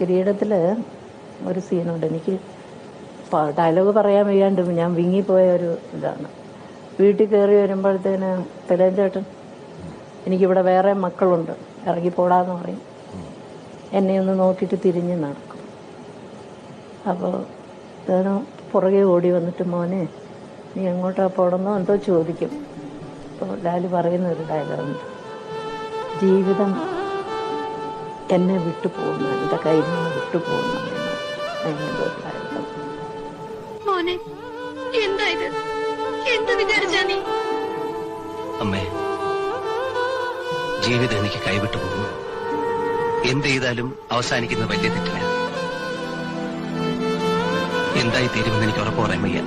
കിരീടത്തിൽ ഒരു സീനുണ്ട്. എനിക്ക് ഡയലോഗ് പറയാൻ വയ്യാണ്ട് ഞാൻ വിങ്ങിപ്പോയ ഒരു ഇതാണ്. വീട്ടിൽ കയറി വരുമ്പോഴത്തേന് തിലകൻ ചേട്ടൻ എനിക്കിവിടെ വേറെ മക്കളുണ്ട്. ഇറങ്ങിപ്പോടാന്ന് പറയും. എന്നെ ഒന്ന് നോക്കിയിട്ട് തിരിഞ്ഞ് നടക്കും. അപ്പോൾ ഞാൻ പുറകെ ഓടി വന്നിട്ട് മോനെ നീ എങ്ങോട്ടാ പോടുന്നോ എന്തോ ചോദിക്കും. അപ്പോൾ ലാൽ പറയുന്ന ഒരു ഡയലോഗുണ്ട്. ജീവിതം എന്നെ വിട്ടു പോകുന്നു. എന്റെ കയ്യിൽ നിന്ന് വിട്ടു പോകുന്നു. മോനെ എന്താ ഇത്? എന്ത് വിചാരിച്ചാ നീ? അമ്മേ ജീവിതം എനിക്ക് കൈവിട്ടു പോകുന്നു. എന്ത് ചെയ്താലും അവസാനിക്കുന്ന വലിയ തെറ്റില്ല. എന്തായി തീരുമെന്ന് എനിക്ക് ഉറപ്പ് പറയാൻ വയ്യ.